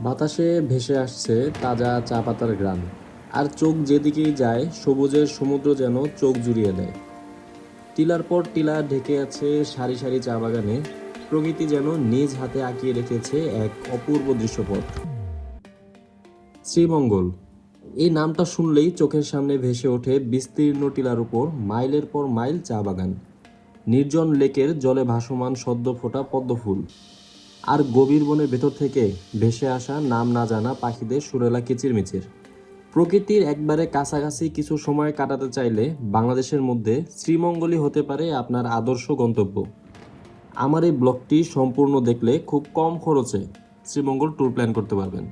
বাতাসে ভেসে আসছে তাজা চা পাতার গ্রাম আর চোখ যেদিকেই যায়, সবুজের সমুদ্র যেন চোখ জুড়িয়ে দেয়। টিলার পর টিলা ঢেকে আছে সারি সারি চা বাগানে। প্রকৃতি যেন নিজ হাতে আঁকিয়ে রেখেছে এক অপূর্ব দৃশ্যপট। শ্রীমঙ্গল। এই নামটা শুনলেই চোখের সামনে ভেসে ওঠে বিস্তীর্ণ টিলার উপর মাইলের পর মাইল চা বাগান। নির্জন লেকের জলে ভাসমান সদ্য ফোটা পদ্মফুল। আর গভীর বনের ভেতর থেকে ভেসে আসা নাম না জানা পাখিদের সুরেলা কিচিরমিচির। প্রকৃতির একবারে কাছাকাছি কিছু সময় কাটাতে চাইলে বাংলাদেশের মধ্যে শ্রীমঙ্গলই হতে পারে আপনার আদর্শ গন্তব্য। আমার এই ব্লগটি সম্পূর্ণ দেখলে খুব কম খরচে শ্রীমঙ্গল ট্যুর প্ল্যান করতে পারবেন।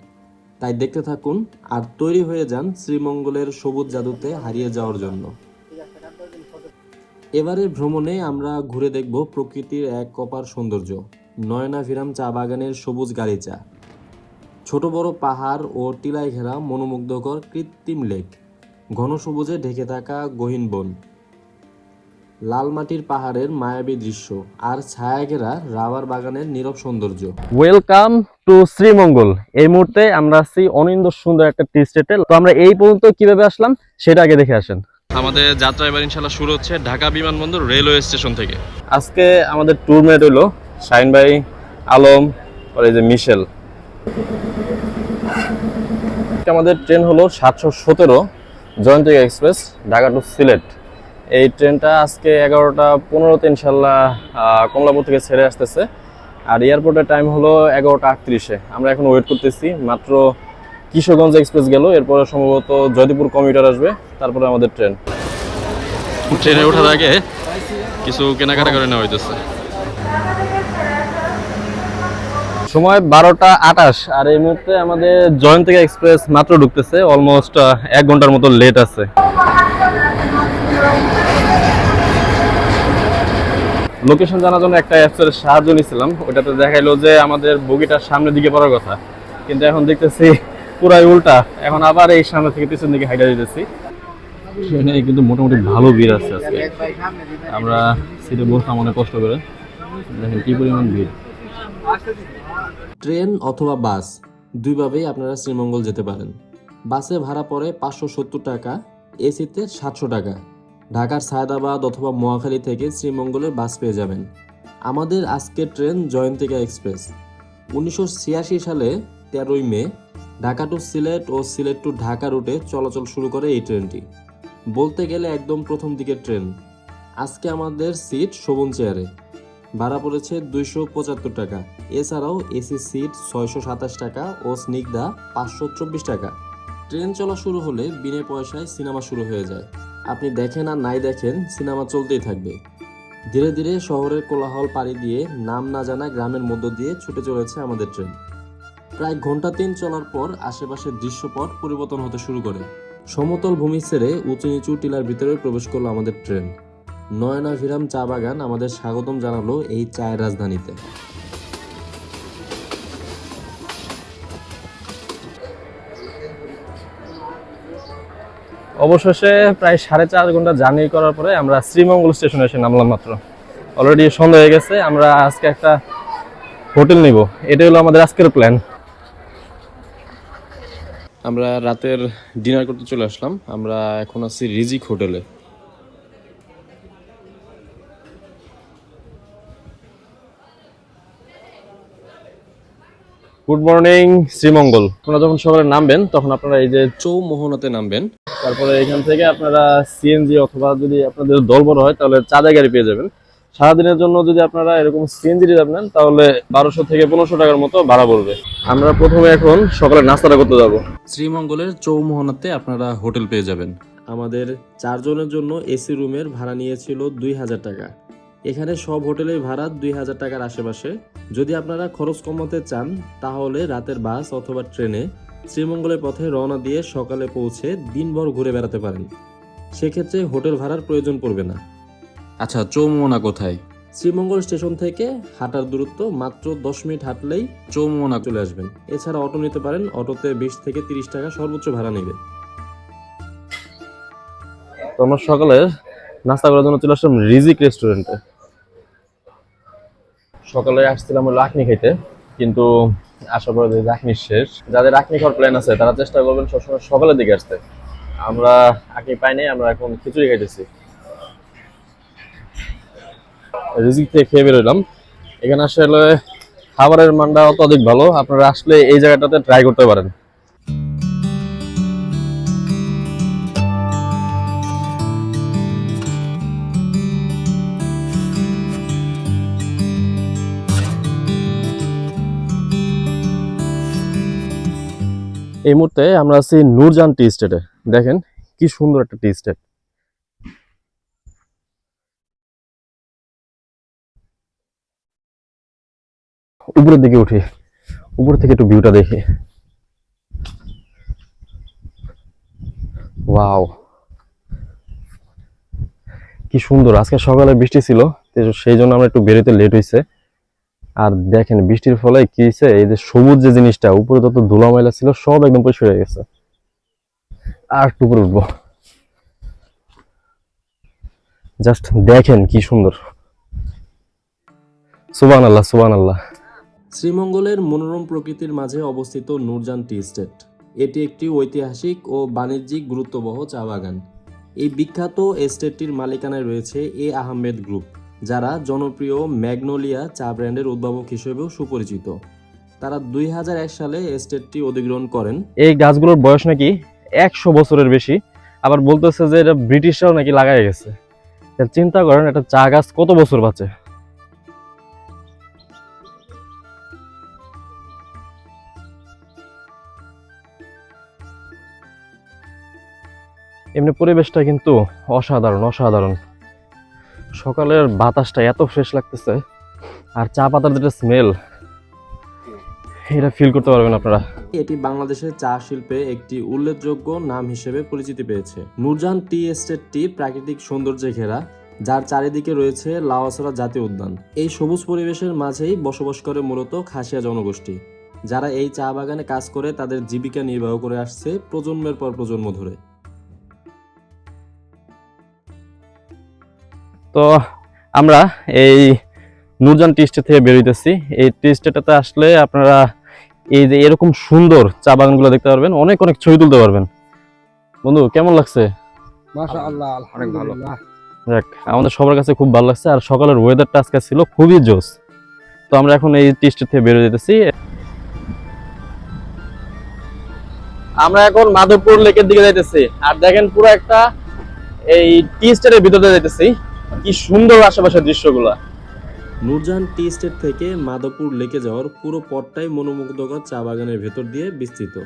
তাই দেখতে থাকুন আর তৈরি হয়ে যান শ্রীমঙ্গলের সবুজ জাদুতে হারিয়ে যাওয়ার জন্য। এবারের ভ্রমণে আমরা ঘুরে দেখব প্রকৃতির এক কপার সৌন্দর্য। নয়নাভিরাম চা বাগানের সবুজ গালিচা। ছোট বড় পাহাড় ও টিলায় ঘেরা মনোমুগ্ধকর কৃত্রিম লেক। ঘন সবুজে ঢেকে থাকা গহীন বন। লাল মাটির পাহাড়ের মায়াবী দৃশ্য আর ছায়া ঘেরা রাবার বাগানের নীরব সৌন্দর্য। Welcome to Sreemangal. এই মুহূর্তে আমরা আছি অনিন্দ সুন্দর একটা টি স্টেটে তো আমরা এই পর্যন্ত কীভাবে আসলাম সেটা আগে দেখে আসেন। আমাদের যাত্রা এবার ইনশাল্লাহ শুরু হচ্ছে ঢাকা বিমানবন্দর রেলওয়ে স্টেশন থেকে। আজকে আমাদের ট্যুর মেট হইল শাইন ভাই, আলম এই যে মিশেল। আমাদের ট্রেন হলো সাতশো সতেরো জয়ন্তিকা এক্সপ্রেস, ঢাকা টু সিলেট। এই ট্রেনটা আজকে এগারোটা পনেরোতে ইনশাল্লাহ কমলাপুর থেকে ছেড়ে আসতেছে। আর এয়ারপোর্টের টাইম হলো এগারোটা আটত্রিশে। আমরা এখন ওয়েট করতেছি, মাত্র কিশোরগঞ্জ এক্সপ্রেস গেল, এরপরে সম্ভবত জয়দেপুর কমিউটার আসবে, তারপরে আমাদের ট্রেন। ট্রেনে ওঠার আগে কিছু কেনাকাটা করে নেওয়া হইতেছে। সময় বারোটা আটাশ আর এই মুহূর্তে আমাদের জয়ন্তিকা এক্সপ্রেস মাত্র ঢুকতেছে অলমোস্ট এক ঘণ্টার মতো লেট আছে। লোকেশন জানার জন্য একটা অ্যাপসের সাহায্য নিয়েছিলাম ওটাতে দেখাইলো যে আমাদের বগিটা সামনের দিকে পড়ার কথা। কিন্তু এখন দেখতেছি পুরাই উল্টা, এখন আবার এই সামনে থেকে পিছন দিকে হাইটা দিতেছি। ট্রেনে কিন্তু মোটামুটি ভালো ভিড় আছে আজকে। আমরা সিটে বসলাম অনেক কষ্ট করে। দেখেন কি পরিমাণ ভিড়। ট্রেন অথবা বাস, দুইভাবেই আপনারা শ্রীমঙ্গল যেতে পারেন। বাসে ভাড়া পড়ে পাঁচশো সত্তর টাকা, এসিতে সাতশো টাকা। ঢাকার সায়দাবাদ অথবা মহাখালী থেকে শ্রীমঙ্গলের বাস পেয়ে যাবেন। আমাদের আজকের ট্রেন জয়ন্তিকা এক্সপ্রেস। উনিশশো ছিয়াশি সালে তেরোই মে, ঢাকা টু সিলেট ও সিলেট টু ঢাকা রুটে চলাচল শুরু করে এই ট্রেনটি। বলতে গেলে একদম প্রথম দিকের ট্রেন। আজকে আমাদের সিট শোভন চেয়ারে। ভাড়া পড়েছে দুইশো পঁচাত্তর টাকা। এছাড়াও এসি সিট ছয়শো সাতাশ টাকা ও স্নিগ্ধা পাঁচশো চব্বিশ টাকা। ট্রেন চলা শুরু হলে বিনে পয়সায় সিনেমা শুরু হয়ে যায়। আপনি দেখেন আর নাই দেখেন, সিনেমা চলতেই থাকবে। ধীরে ধীরে শহরের কোলাহল পাড়ি দিয়ে নাম না জানা গ্রামের মধ্য দিয়ে ছুটে চলেছে আমাদের ট্রেন। প্রায় ঘণ্টা তিন চলার পর আশেপাশের দৃশ্যপট পরিবর্তন হতে শুরু করে। সমতল ভূমি ছেড়ে উঁচু নিচু টিলার ভিতরে প্রবেশ করল আমাদের ট্রেন। নয়নাভিরাম চা বাগান আমাদের স্বাগতম জানালো এই চায়ের রাজধানীতে। অবশেষে প্রায় সাড়ে চার ঘণ্টা জার্নি করার পরে আমরা শ্রীমঙ্গল স্টেশনে এসে নামলাম মাত্র। অলরেডি সন্ধ্যা হয়ে গেছে আমরা আজকে একটা হোটেল নিব। এটাই হলো আমাদের আজকের প্ল্যান আমরা রাতের ডিনার করতে চলে আসলাম। আমরা এখন আছি রিজিক হোটেলে। গুড মর্নিং শ্রীমঙ্গল আপনারা যখন সকালে নামবেন তখন আপনারা এই যে চৌমোহনাতে নামবেন। তারপরে এখান থেকে আপনারা সিএনজি অথবা যদি আপনাদের দল বড় হয় তাহলে চাঁদা গাড়ি পেয়ে যাবেন। সারাদিনের জন্য যদি আপনারা এরকম সিএনজি রিজার্ভ নেন তাহলে বারোশো থেকে পনেরোশো টাকার মতো ভাড়া পড়বে। আমরা প্রথমে এখন সকালে নাস্তাটা করতে যাব। শ্রীমঙ্গলের চৌমোহনাতে আপনারা হোটেল পেয়ে যাবেন। আমাদের চারজনের জন্য এসি রুমের ভাড়া নিয়েছিল দুই হাজার টাকা। এখানে সব হোটেলের ভাড়া দুই হাজার টাকার আশেপাশে। যদি আপনারা খরচ কমাতে চান তাহলে রাতের বাস অথবা ট্রেনে শ্রীমঙ্গলের পথে রওনা দিয়ে সকালে পৌঁছে দিনভর ঘুরে বেড়াতে পারেন। সেক্ষেত্রে হোটেল ভাড়ার প্রয়োজন পড়বে না। আচ্ছা চৌমোহনা কোথায়? শ্রীমঙ্গল স্টেশন থেকে হাঁটার দূরত্ব মাত্র দশ মিনিট হাঁটলেই চৌমোহনা চলে আসবেন। এছাড়া অটো নিতে পারেন অটোতে বিশ থেকে তিরিশ টাকা সর্বোচ্চ ভাড়া নেবে। তো আমরা সকালে নাস্তা করার জন্য চলে আসলাম রিজিক রেস্টুরেন্টে। সকালে আসছিলাম ওই লাকনি খাইতে, কিন্তু আশা করি যে রাখনি শেষ, যাদের রাখনি খাওয়ার প্ল্যান আছে, তারা চেষ্টা করবেন সবসময় সকালের দিকে আসতে। আমরা আঁকনি পাইনি আমরা এখন খিচুড়ি খাইতেছি। রিজিক থেকে খেয়ে বেরোলাম এখানে আসলে খাবারের মানটা অত অধিক ভালো, আপনারা আসলে এই জায়গাটাতে ট্রাই করতে পারেন। এই মুহূর্তে আমরা আছি নূরজান টি স্টেটে। দেখেন কি সুন্দর একটা টি স্টেট। উপরের দিকে উঠি। উপর থেকে একটু ভিউটা দেখি। ওয়াও কি সুন্দর। আজকে সকালে বৃষ্টি ছিল সেই জন্য আমরা একটু বেরোতে লেট হয়েছে আর দেখেন বৃষ্টির ফলে কি হয়েছে? এই যে সবুজ যে জিনিসটা, উপরে যত ধুলা ছিল, সব একদম পরিষ্কার হয়ে গেছে। আর একটু উপরে উঠবো। জাস্ট দেখেন কি সুন্দর। সুবান আল্লাহ সুবান আল্লাহ শ্রীমঙ্গলের মনোরম প্রকৃতির মাঝে অবস্থিত নূরজান টি স্টেট। এটি একটি ঐতিহাসিক ও বাণিজ্যিক গুরুত্ববহ চা বাগান। এই বিখ্যাত এস্টেটটির মালিকানায় রয়েছে এ আহমেদ গ্রুপ। যারা জনপ্রিয় ম্যাগনোলিয়া চা ব্র্যান্ডের উদ্ভাবক হিসেবেও সুপরিচিত। তারা দুই হাজার এক সালে এস্টেটটি অধিগ্রহণ করেন। এই গাছগুলোর বয়স নাকি একশো বছরের বেশি। আবার বলতেছে যে এটা ব্রিটিশরাও নাকি লাগাই গেছে। চিন্তা করেন একটা চা গাছ কত বছর বাঁচে? এমনি পরিবেশটা কিন্তু অসাধারণ অসাধারণ। সকালের বাতাসটা এত ফ্রেশ লাগতেছে। আর চা পাতার যেটা স্মেল এটা ফিল করতে পারবেন আপনারা। এটি বাংলাদেশের চা শিল্পে একটি উল্লেখযোগ্য নাম হিসেবে পরিচিতি পেয়েছে। নূরজান টি এস্টেটটি প্রাকৃতিক সৌন্দর্যে ঘেরা, যার চারিদিকে রয়েছে লাওয়াসরা জাতীয় উদ্যান। এই সবুজ পরিবেশের মাঝেই বসবাস করে মূলত খাসিয়া জনগোষ্ঠী। যারা এই চা বাগানে কাজ করে, তাদের জীবিকা নির্বাহ করে আসছে প্রজন্মের পর প্রজন্ম ধরে। তো আমরা এই নূরজান টি স্টেট থেকে বেরোইতেছি। এই টি স্টেটটাতে আসলে আপনারা এই যে এরকম সুন্দর চা বাগানগুলো দেখতে পারবেন অনেক অনেক ছবি তুলতে পারবেন। বন্ধু কেমন লাগছে? আমাদের সবার কাছে খুব ভালো লাগছে আর সকালের ওয়েদারটা আজকে ছিল খুবই জোস। তো আমরা এখন এই টি স্টেট থেকে বেরোয় যেতেছি। আমরা এখন মাধবপুর লেকের দিকে যাইতেছি। আর দেখেন পুরো একটা এই টি স্টেটের ভিতরে যাইতেছি। কি সুন্দর আশেপাশের দৃশ্যগুলা। নূরজাহান টি স্টেট থেকে মাধবপুর লেকে যাওয়ার পুরো পথটাই মনোমুগ্ধকর চা বাগানের ভেতর দিয়ে বিস্তৃত।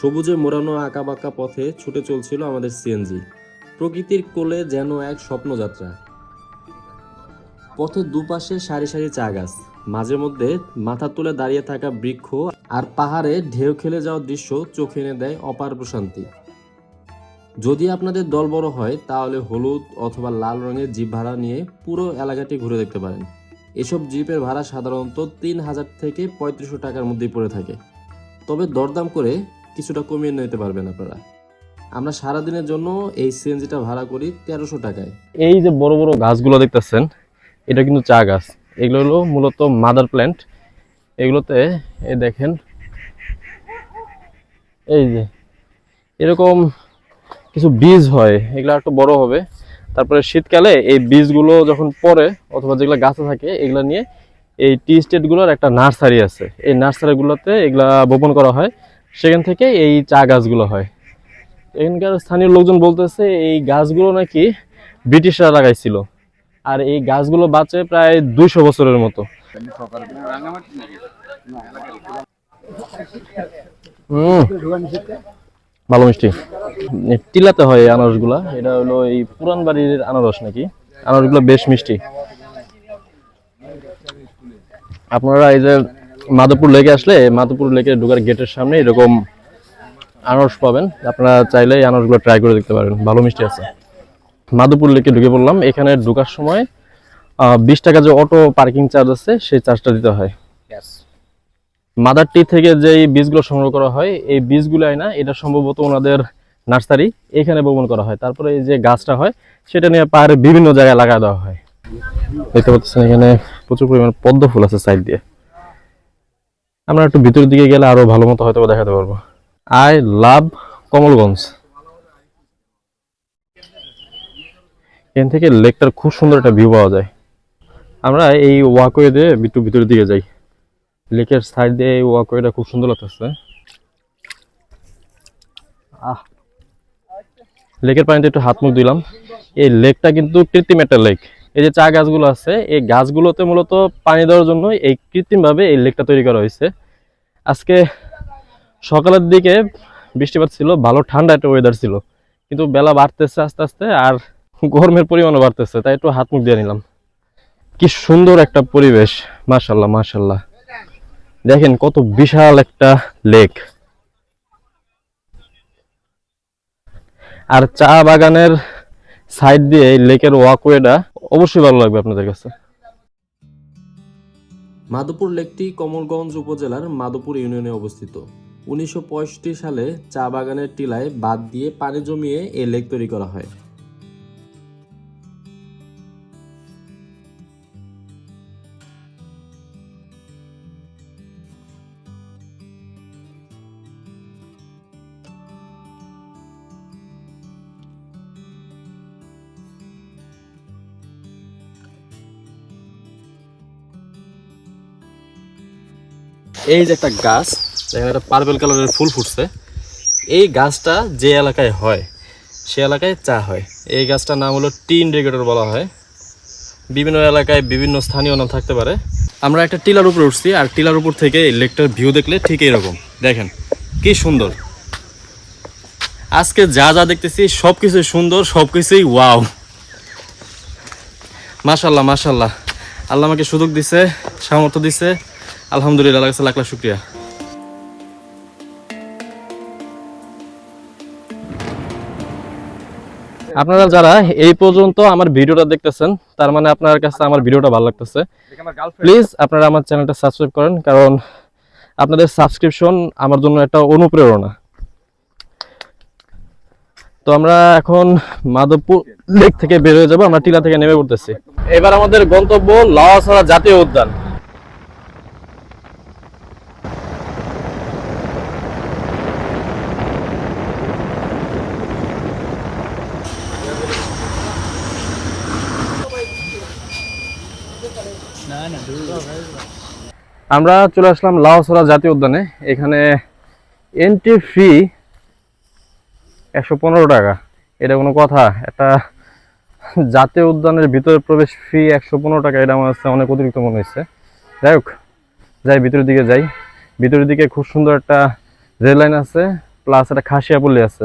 সবুজে মোড়ানো আঁকাবাঁকা পথে ছুটে চলছিল আমাদের সিএনজি। প্রকৃতির কোলে যেন এক স্বপ্নযাত্রা। পথের দুপাশে সারি সারি চা গাছ। মাঝে মধ্যে মাথা তুলে দাঁড়িয়ে থাকা বৃক্ষ আর পাহাড়ে ঢেউ খেলে যাওয়ার দৃশ্য চোখে এনে দেয় অপার প্রশান্তি। যদি আপনাদের দল বড় হয়, তাহলে হলুদ অথবা লাল রঙের জিপ ভাড়া নিয়ে পুরো এলাকাটি ঘুরে দেখতে পারেন। এসব জিপের ভাড়া সাধারণত তিন হাজার থেকে পঁয়ত্রিশশো টাকার মধ্যেই পড়ে থাকে। তবে দরদাম করে কিছুটা কমিয়ে নিতে পারবেন আপনারা। আমরা সারাদিনের জন্য এই সিএনজিটা ভাড়া করি তেরোশো টাকায়। এই যে বড় বড় গাছগুলো দেখতেছেন, এটা কিন্তু চা গাছ। এগুলো হলো মূলত মাদার প্ল্যান্ট। এগুলোতে এই দেখেন, এই যে এরকম কিছু বীজ হয়, এগুলো একটু বড় হবে। তারপরে শীতকালে এই বীজগুলো যখন পরে অথবা যেগুলো গাছে থাকে, এগুলো নিয়ে এই টি স্টেটগুলোর একটা নার্সারি আছে। এই নার্সারিগুলোতে এগুলা বপন করা হয়। সেখান থেকে এই চা গাছগুলো হয়। এখানকার স্থানীয় লোকজন বলতেছে, এই গাছগুলো নাকি ব্রিটিশরা লাগাইছিল। আর এই গাছগুলো বাঁচে প্রায় দুইশো বছরের মতো। হুম। ভালো মিষ্টি। টিলাতে হয় আনারসগুলা। এটা হলো এই পুরান বাড়ির আনারস নাকি? আনারসগুলো বেশ মিষ্টি। আপনারা এই যে মাধবপুর লেকে আসলে মাধবপুর লেকে ঢোকার গেটের সামনে এরকম আনারস পাবেন। আপনারা চাইলে এই আনারসগুলো ট্রাই করে দেখতে পারেন। ভালো মিষ্টি আছে। মাধবপুর লেকে ঢুকে পড়লাম। এখানে ঢোকার সময় বিশ টাকা যে অটো পার্কিং চার্জ আছে, সেই চার্জটা দিতে হয়। মাদার টি থেকে যে বীজগুলো সংগ্রহ করা হয়, এই বীজগুলো না, এটা সম্ভবত ওনাদের নার্সারি, এখানে বপন করা হয়। তারপরে এই যে গাছটা হয়, সেটা নিয়ে পাহাড়ে বিভিন্ন জায়গায় লাগা দেওয়া হয়। দেখতে পাচ্ছেন এখানে প্রচুর পরিমাণে পদ্ম ফুল আছে সাইড দিয়ে। আমরা একটু ভিতরের দিকে গেলে আরও ভালো মতো হয়তো দেখাতে পারব। I love Kamalganj. এখান থেকে লেকটার খুব সুন্দর একটা ভিউ পাওয়া যায়। আমরা এই ওয়াকওয়ে দিয়ে একটু ভিতরের দিকে যাই। লেকের সাইড দিয়ে এই ওয়াকওয়েটা খুব সুন্দর লাগতেছে। আহ। লেকের পানিতে একটু হাত মুখ দিলাম এই লেকটা কিন্তু কৃত্রিম একটা লেক। এই যে চা গাছগুলো আছে, এই গাছগুলোতে মূলত পানি দেওয়ার জন্য এই কৃত্রিমভাবে এই লেকটা তৈরি করা হয়েছে। আজকে সকালের দিকে বৃষ্টিপাত ছিল, ভালো ঠান্ডা একটা ওয়েদার ছিল। কিন্তু বেলা বাড়তেছে আস্তে আস্তে আর গরমের পরিমাণও বাড়তেছে, তাই একটু হাত মুখ দিয়ে নিলাম। কি সুন্দর একটা পরিবেশ মাশাল্লাহ মাশাল্লাহ দেখেন কত বিশাল একটা লেক। আর চা বাগানের সাইড দিয়ে লেকের ওয়াকওয়েটা অবশ্যই ভালো লাগবে আপনাদের কাছে। মাধবপুর লেকটি কমলগঞ্জ উপজেলার মাধবপুর ইউনিয়নে অবস্থিত। উনিশশো সালে চা বাগানের টিলায় বাদ দিয়ে পানি জমিয়ে এই লেক তৈরি করা হয়। এই যে একটা গাছ দেখেন একটা পার্পেল কালারের ফুল ফুটছে। এই গাছটা যে এলাকায় হয়, সে এলাকায় চা হয়। এই গাছটার নাম হলো টি ইন্ডিকেটর বলা হয়। বিভিন্ন এলাকায় বিভিন্ন স্থানীয় নাম থাকতে পারে। আমরা একটা টিলার উপরে উঠছি, আর টিলার উপর থেকে লেকটার ভিউ দেখলে ঠিক এরকম দেখেন, কি সুন্দর। আজকে যা যা দেখতেছি সব কিছুই সুন্দর সব কিছুই ওয়াও মাশাল্লাহ মাশাল্লাহ আল্লাহ আমাকে সুযোগ দিছে, সামর্থ্য দিছে। আলহামদুলিল্লাহ লাখ লাখ শুক্রিয়া। আপনারা যারা এই পর্যন্ত আমার ভিডিওটা দেখতেছেন, তার মানে আপনার কাছে আমার ভিডিওটা ভালো লাগতেছে। প্লিজ আপনারা আমার চ্যানেলটা সাবস্ক্রাইব করেন, কারণ আপনাদের সাবস্ক্রিপশন আমার জন্য একটা অনুপ্রেরণা। তো আমরা এখন মাধবপুর লেক থেকে বের হয়ে যাব, আমরা টিলা থেকে নেমে পড়তেছি। এবার আমাদের গন্তব্য লাওয়াছড়া জাতীয় উদ্যান। আমরা চলে আসলাম লাওছড়া জাতীয় উদ্যানে। এখানে এন্ট্রি ফি একশো পনেরো টাকা। এটা কোনো কথা, একটা জাতীয় উদ্যানের ভিতরে প্রবেশ ফি একশো পনেরো টাকা, এটা আমার অনেক অতিরিক্ত মনে হচ্ছে যাই হোক, যাই ভিতরের দিকে যাই। ভিতরের দিকে খুব সুন্দর একটা রেল লাইন আছে প্লাস একটা খাসিয়াপল্লি আছে।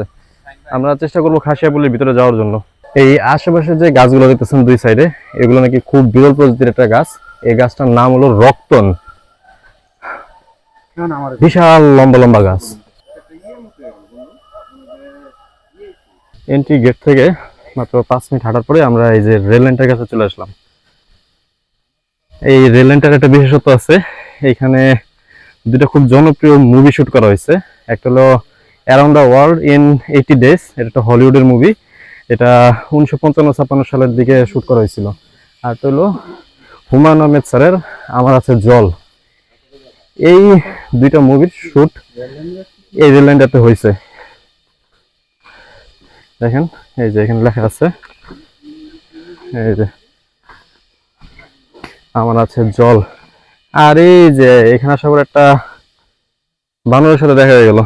আমরা চেষ্টা করব খাসিয়াপল্লির ভিতরে যাওয়ার জন্য। এই আশেপাশে যে গাছগুলো দেখতেছেন দুই সাইডে এগুলো নাকি খুব বিরল প্রজাতির একটা গাছ। এই গাছটার নাম হলো রক্তন। বিশাল লম্বা লম্বা গাছ। এন্ট্রি গেট থেকে মাত্র পাঁচ মিনিট হাঁটার পরে আমরা এই যে রেল লাইনটার কাছে চলে আসলাম। এই রেল লাইনটার একটা বিশেষত্ব আছে এখানে দুটো খুব জনপ্রিয় মুভি শুট করা হয়েছে। একটা হলো around the world in eighty days এটা একটা হলিউডের মুভি এটা উনিশশো পঞ্চান্ন ছাপ্পান্ন সালের দিকে শুট করা হয়েছিল। আর একটা হলো হুমায়ুন আহমেদ স্যারের, আমার আছে জল। এই দুইটা মুভির শুট এই রেল লাইনটাতে হয়েছে দেখেন, এই যে এখানে লেখা আছে, এই যে আমার আছে জল। আর এই যে এখানে আসার একটা বানরের সাথে দেখা হয়ে গেল।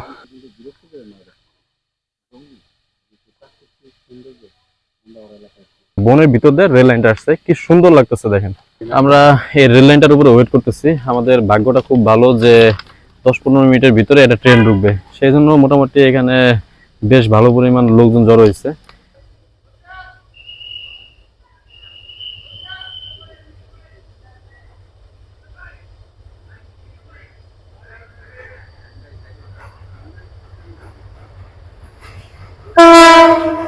বনের ভিতর দিয়ে রেল লাইনটা আসছে, কি সুন্দর লাগতেছে দেখেন। আমরা এই রেল লাইনটার উপরে ওয়েট করতেছি। আমাদের ভাগ্যটা খুব ভালো যে দশ পনেরো মিনিটের ভিতরে একটা ট্রেন ঢুকবে। সেই জন্য মোটামুটি এখানে বেশ ভালো পরিমাণ লোকজন জড়ো হয়েছে। Bye.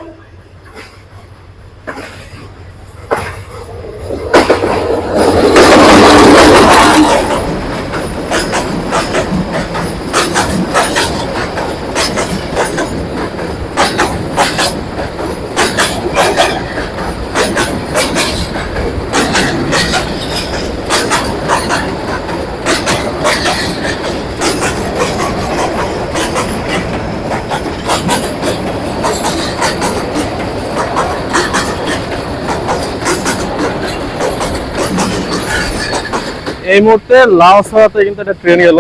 এই মুহূর্তে লাউসরাতে কিন্তু একটা ট্রেন গেল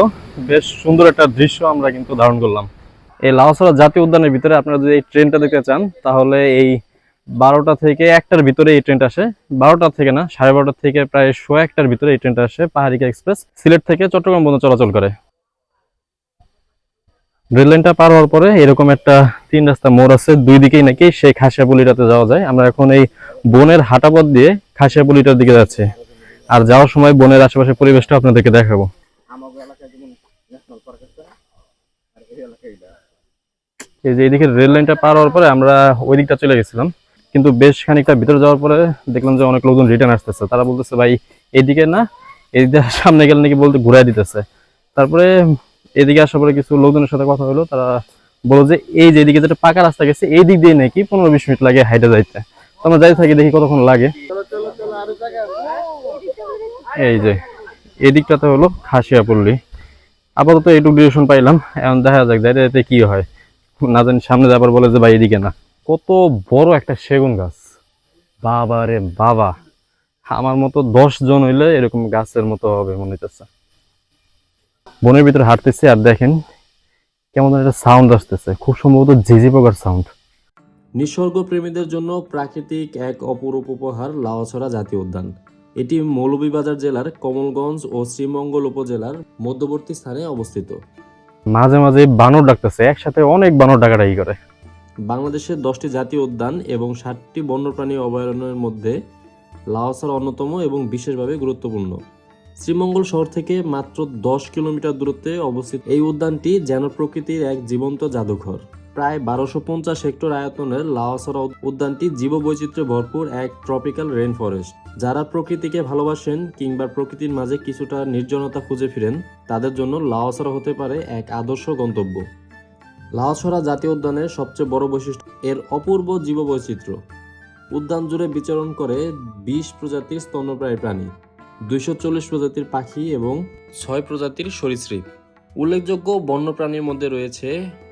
বেশ সুন্দর একটা দৃশ্য আমরা কিন্তু ধারণ করলাম। এই লাউসরা জাতীয় উদ্যানের ভিতরে আপনারা যদি এই ট্রেনটা দেখতে চান, তাহলে এই বারোটা থেকে একটার ভিতরে এই ট্রেনটা আসে। বারোটা থেকে না, সাড়ে বারোটা থেকে প্রায় শো একটার ভিতরে এই ট্রেনটা আসে পাহাড়িকা এক্সপ্রেস সিলেট থেকে চট্টগ্রাম পর্যন্ত চলাচল করে। রেল লাইনটা পার হওয়ার পরে এরকম একটা তিন রাস্তা মোড় আছে, দুই দিকেই নাকি সেই খাসিয়াপুলিটাতে যাওয়া যায়। আমরা এখন এই বনের হাঁটাপথ দিয়ে খাসিয়াপুলিটার দিকে যাচ্ছি। আর যাওয়ার সময় বনের আশেপাশে পরিবেশটা আপনাদেরকে দেখাবো। এই যে এদিকে রেল লাইনটা পার হওয়ার পরে আমরা ওই দিকটা চলে গেছিলাম। কিন্তু বেশ খানিকটা ভিতরে যাওয়ার পরে দেখলাম যে অনেক লোকজন রিটার্ন আসতেছে। তারা বলতেছে ভাই এইদিকে না এইদিকে সামনে গেলে নাকি বলতে ঘুরাই দিতেছে। তারপরে এদিকে আসার পরে কিছু লোকজনের সাথে কথা হলো। তারা বলল যে এই যে এদিকে যেটা পাকা রাস্তা গেছে এই দিক দিয়ে নাকি পনেরো বিশ মিনিট লাগে হাইটে যাইতে। তো আমরা যাই থাকি দেখি কতক্ষণ লাগে। এই যে এই দিকটাতে হলো খাসিয়াপল্লী আপাতত এইটুকু ডিরেকশন পাইলাম, এখন দেখা যাক যাইতে কি হয়। না জানি সামনে যাবার বলে যে ভাই এদিকে না। কত বড় একটা সেগুন গাছ। বাবা রে বাবা। আমার মতো দশ জন হইলে এরকম গাছের মতো হবে মনে হইতেছে। বনের ভিতরে হাঁটতেছি আর দেখেন কেমন একটা সাউন্ড আসতেছে। খুব সম্ভবত ঝিঝি পোকার সাউন্ড নিসর্গ প্রেমীদের জন্য প্রাকৃতিক এক অপরূপ উপহার লাওয়াছড়া জাতীয় উদ্যান। এটি মৌলভীবাজার জেলার কমলগঞ্জ ও শ্রীমঙ্গল উপজেলার মধ্যবর্তী স্থানে অবস্থিত। মাঝে মাঝে বানর ডাকতেছে একসাথে অনেক বানর ডাকাডাকি করে। বাংলাদেশের দশটি জাতীয় উদ্যান এবং ষাটটি বন্যপ্রাণী অভয়ারণ্যের মধ্যে লাওসার অন্যতম এবং বিশেষভাবে গুরুত্বপূর্ণ। শ্রীমঙ্গল শহর থেকে মাত্র দশ কিলোমিটার দূরত্বে অবস্থিত এই উদ্যানটি যেন প্রকৃতির এক জীবন্ত জাদুঘর। প্রায় বারোশো পঞ্চাশ হেক্টর আয়তনের লাওয়াছড়া উদ্যানটি জীববৈচিত্র্যে ভরপুর এক ট্রপিক্যাল রেন ফরেস্ট যারা প্রকৃতিকে ভালোবাসেন কিংবা প্রকৃতির মাঝে কিছুটা নির্জনতা খুঁজে ফিরেন, তাদের জন্য লাওয়াছড়া হতে পারে এক আদর্শ গন্তব্য। লাওয়াসরা জাতীয় উদ্যানের সবচেয়ে বড় বৈশিষ্ট্য, এর অপূর্ব জীববৈচিত্র্য। উদ্যান জুড়ে বিচরণ করে বিশ প্রজাতির স্তন্যপ্রায়ী প্রাণী, দুইশো চল্লিশ প্রজাতির পাখি এবং ছয় প্রজাতির সরীসৃপ। উল্লেখযোগ্য বন্যপ্রাণীর মধ্যে রয়েছে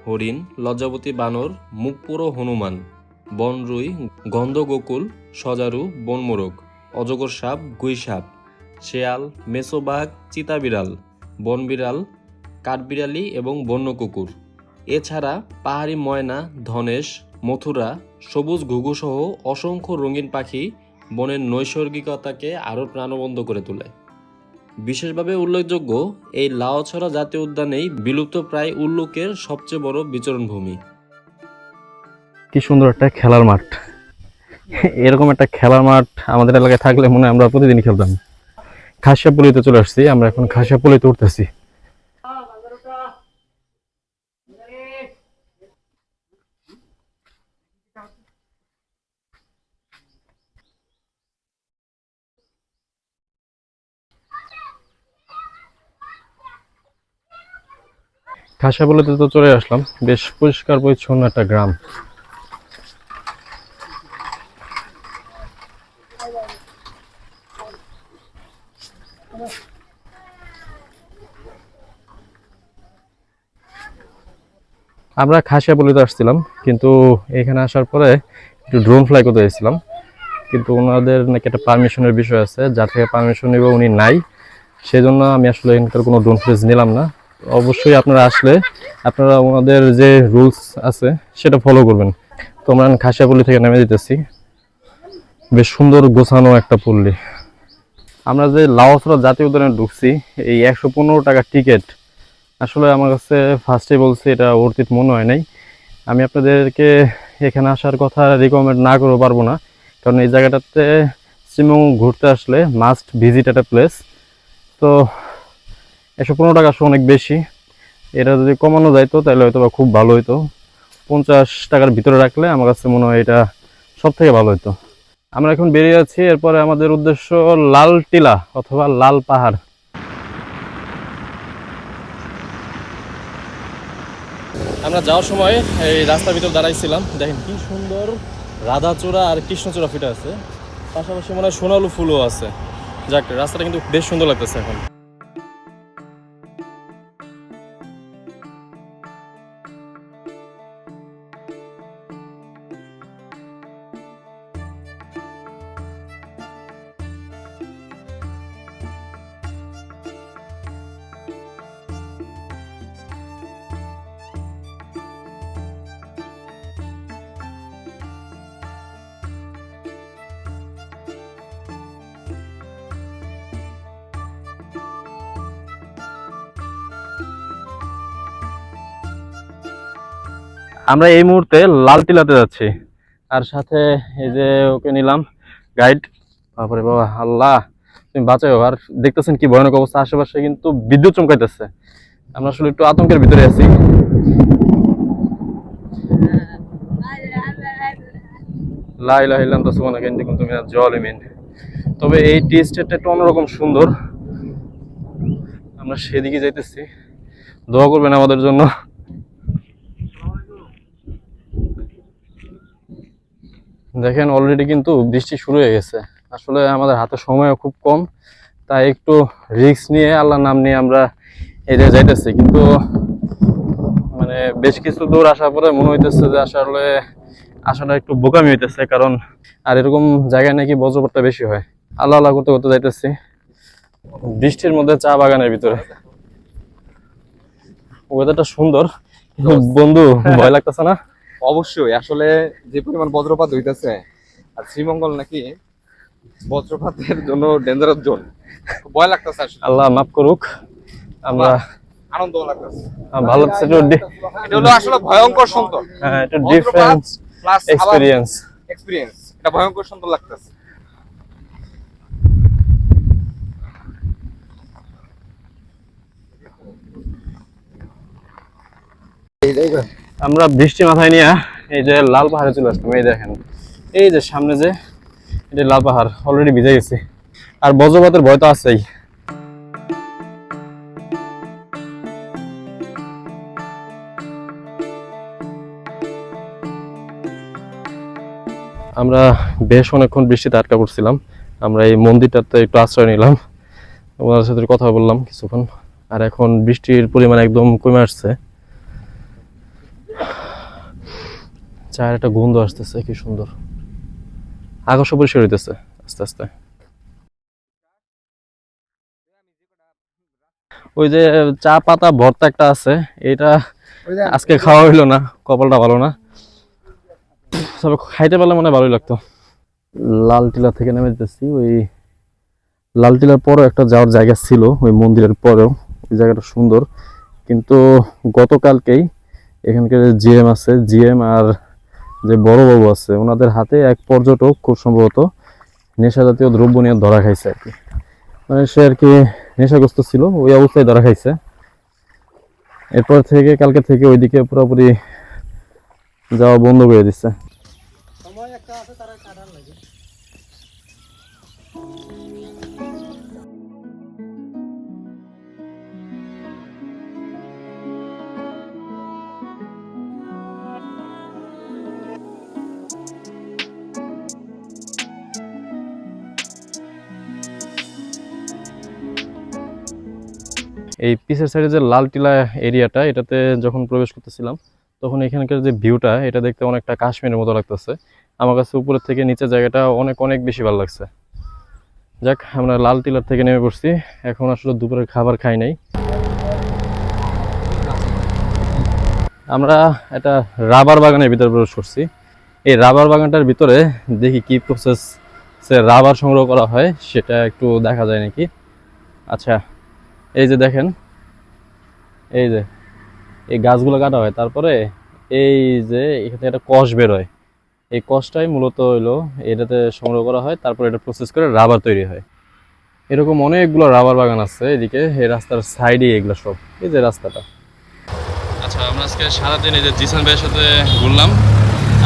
হরিণ, লজ্জাবতী বানর, মুখপুরো হনুমান, বনরুই, গন্ধগোকুল, সজারু, বনমোরগ, অজগর সাপ, গুই সাপ, শেয়াল, মেসোবাঘ, চিতাবিড়াল, বনবিড়াল, কাঠবিড়ালি এবং বন্য কুকুর এছাড়া পাহাড়ি ময়না, ধনেশ, মথুরা, সবুজ ঘুঘু সহ অসংখ্য রঙিন পাখি বনের নৈসর্গিকতাকে আরও প্রাণবন্ত করে তোলে। বিশেষভাবে উল্লেখযোগ্য, এই লাওছড়া জাতীয় উদ্যানেই বিলুপ্ত প্রায় উল্লুকের সবচেয়ে বড় বিচরণ ভূমি। কি সুন্দর একটা খেলার মাঠ। এরকম একটা খেলার মাঠ আমাদের এলাকায় থাকলে মনে হয় আমরা প্রতিদিন খেলতাম। খাসিয়াপুলিতে চলে আসছি, আমরা এখন খাসিয়াপুলিতে উঠতেছি। খাসিয়াপুলিতে তো চলে আসলাম। বেশ পরিষ্কার পরিচ্ছন্ন একটা গ্রাম। আমরা খাসিয়াপল্লিতে আসছিলাম, কিন্তু এখানে আসার পরে একটু ড্রোন ফ্লাই করতে এসেছিলাম। কিন্তু ওনাদের নাকি একটা পারমিশনের বিষয় আছে, যার থেকে পারমিশন নেব উনি নাই। সেজন্য আমি আসলে এখানকার কোনো ড্রোন ফুটেজ নিলাম না। অবশ্যই আপনারা আসলে আপনারা আমাদের যে রুলস আছে, সেটা ফলো করবেন। তো আমরা খাসিয়াপল্লি থেকে নেমে দিতেছি। বেশ সুন্দর গোছানো একটা পল্লী। আমরা যে লাওসরা জাতীয় উদ্যানে ঢুকছি, এই একশো পনেরো টাকার টিকিট আসলে আমার কাছে ফার্স্টে বলছি এটা অর্থিত মনে হয় নাই। আমি আপনাদেরকে এখানে আসার কথা রিকমেন্ড না করে পারব না, কারণ এই জায়গাটাতে শ্রীমঙ্গল ঘুরতে আসলে মাস্ট ভিজিট একটা প্লেস তো একশো পনেরো টাকা অনেক বেশি। এটা যদি কমানো যাইতো, তাহলে হয়তো বা খুব ভালো হইতো। পঞ্চাশ টাকার ভিতরে রাখলে আমার কাছে মনে হয় এটা সব থেকে ভালো হতো আমরা এখন বেরিয়ে যাচ্ছি এরপরে আমাদের উদ্দেশ্য লাল টিলা অথবা লাল পাহাড়। আমরা যাওয়ার সময় এই রাস্তার ভিতর দাঁড়াইছিলাম। দেখেন কি সুন্দর রাধাচূড়া আর কৃষ্ণচূড়া ফিটে আছে। পাশাপাশি মনে হয় সোনালু ফুলও আছে। যাক, রাস্তাটা কিন্তু বেশ সুন্দর লাগতেছে এখন। আমরা এই মুহূর্তে লাল টিলাতে যাচ্ছি। আর সাথে এই যে ওকে নিলাম গাইড তারপরে বাবা, আল্লাহ, তুমি বাঁচাও। আর দেখতেছেন কি ভয়ানক অবস্থা, আশেপাশে কিন্তু বিদ্যুৎ চমকাইতেছে। আমরা আসলে একটু আতঙ্কের ভিতরে আছি। তবে এই টি স্টেটটা একটু অন্যরকম সুন্দর। আমরা সেদিকে যাইতেছি। দোয়া করবেন আমাদের জন্য। দেখেন অলরেডি কিন্তু বৃষ্টি শুরু হয়ে গেছে। আসলে আমাদের হাতে সময়ও খুব কম, তাই একটু রিস্ক নিয়ে, আল্লাহর নাম নিয়ে আমরা এই যে যাইতেছি। কিন্তু মানে বেশ কিছু দূর আসার পরে মনে হইতেছে যে আসলে আসাটা একটু বোকামি হইতেছে, কারণ আর এরকম জায়গায় নাকি বজ্রপাতটা বেশি হয়। আল্লাহ আল্লাহ করতে করতে যাইতেছি বৃষ্টির মধ্যে চা বাগানের ভিতরে। ওয়েদারটা সুন্দর বন্ধু, ভয় লাগতেছে না? অবশ্যই আসলে যে পরিমাণ বজ্রপাত হইতেছে আর শ্রীমঙ্গল নাকি বজ্রপাতের জন্য ডেঞ্জারাস জোন ভয় লাগতেছে আসলে। আল্লাহ মাফ করুক আমরা আনন্দ লাগতেছে। ভালো লাগছে এটা হলো আসলে ভয়ঙ্কর সুন্দর হ্যাঁ, একটু ডিফারেন্স প্লাস এক্সপিরিয়েন্স এক্সপিরিয়েন্স এটা ভয়ঙ্কর সুন্দর লাগতেছে। আমরা বৃষ্টি মাথায় নিয়ে এই যে লাল পাহাড়ে চলে আসলাম। এই দেখেন, এই যে সামনে যে এটা লাল পাহাড় অলরেডি ভিজে গেছে। আর বজ্রপাতের ভয় তো আছেই। আমরা বেশ অনেকক্ষণ বৃষ্টিতে আটকা পড়ছিলাম। আমরা এই মন্দিরটাতে একটু আশ্রয় নিলাম। ওনার সাথে কথা বললাম কিছুক্ষণ। আর এখন বৃষ্টির পরিমাণ একদম কমে আসছে। চায়ের একটা গন্ধ আসতেছে কি সুন্দর। আকাশ পরিষ্কার হইতেছে আস্তে আস্তে। ওই যে চা পাতা ভর্তা একটা আছে এটা আজকে খাওয়া হইল না কপালটা ভালো না। তবে খাইতে পারলে মনে ভালোই লাগতো। লাল টিলা থেকে নেমে যেতেছি ওই লাল টিলার পরেও একটা যাওয়ার জায়গা ছিল ওই মন্দিরের পরেও। ওই জায়গাটা সুন্দর কিন্তু গতকালকেই এখানকার জিএম আছে, জিএম আর যে বড়বাবু আছে, ওনাদের হাতে এক পর্যটক খুব সম্ভবত নেশা জাতীয় দ্রব্য নিয়ে ধরা খাইছে আর কি। মানে সে আর কি নেশাগ্রস্ত ছিল, ওই অবস্থায় ধরা খাইছে। এরপর থেকে, কালকে থেকে ওইদিকে পুরোপুরি যাওয়া বন্ধ করে দিচ্ছে এই পিসের সাইডে যে লাল টিলা এরিয়াটা, এটাতে যখন প্রবেশ করতেছিলাম, তখন এখানকার যে ভিউটা, এটা দেখতে অনেকটা কাশ্মীরের মতো লাগতেছে। আমার কাছে উপরের থেকে নিচের জায়গাটা অনেক অনেক বেশি ভালো লাগছে। যাক, আমরা লাল টিলার থেকে নেমে পড়ছি। এখন আসলে দুপুরের খাবার খাই নাই। আমরা একটা রাবার বাগানের ভিতরে প্রবেশ করছি। এই রাবার বাগানটার ভিতরে দেখি কি প্রসেস রাবার সংগ্রহ করা হয়, সেটা একটু দেখা যায় নাকি। আচ্ছা এই যে দেখেন, এই যে, এই গাছগুলো কাটা হয়। তারপরে এই যে এখানে একটা কষ বের হয়। এই কষটাই মূলত হইল এটাতে সংগ্রহ করা হয়, তারপর এটা প্রসেস করে রাবার তৈরি হয়। এরকম অনেকগুলো রাবার বাগান আছে এদিকে, এই রাস্তার সাইডে এগুলো সব, এই যে রাস্তাটা। আচ্ছা আমরা আজকে সারাদিন এই যে জিসান ভাইয়ের সাথে ঘুরলাম।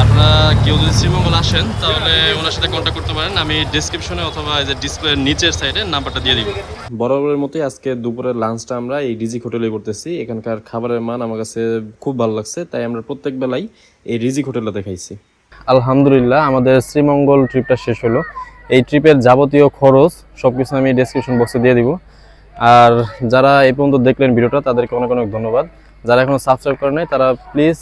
আপনারা কেউ যদি শ্রীমঙ্গল আসেন তাহলে ওনার সাথে কন্ট্যাক্ট করতে পারেন। আমি ডিসক্রিপশনে অথবা এই যে ডিসপ্লের নিচের সাইডে নাম্বারটা দিয়ে দিব। বরাবরের মতোই আজকে দুপুরের লাঞ্চটা আমরা এই রিজিক হোটেলে করতেছি। এখানকার খাবারের মান আমার কাছে খুব ভালো লাগছে তাই আমরা প্রত্যেক বেলাই এই রিজিক হোটেলে খাইছি আলহামদুলিল্লাহ আমাদের শ্রীমঙ্গল ট্রিপটা শেষ হলো। এই ট্রিপের যাবতীয় খরচ সব কিছু আমি ডেসক্রিপশন বক্সে দিয়ে দিব। আর যারা এই পর্যন্ত দেখলেন ভিডিওটা তাদেরকে অনেক অনেক ধন্যবাদ। যারা এখনও সাবস্ক্রাইব করেন নাই তারা প্লিজ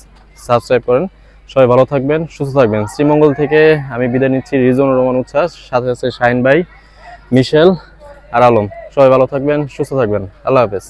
সাবস্ক্রাইব করেন। সবাই ভালো থাকবেন, সুস্থ থাকবেন। শ্রীমঙ্গল থেকে আমি বিদায় নিচ্ছি রিজন রোমান উচ্ছ্বাস, সাথে আছে শাহিন ভাই, মিশেল আর আলম। সবাই ভালো থাকবেন, সুস্থ থাকবেন। আল্লাহ হাফেজ।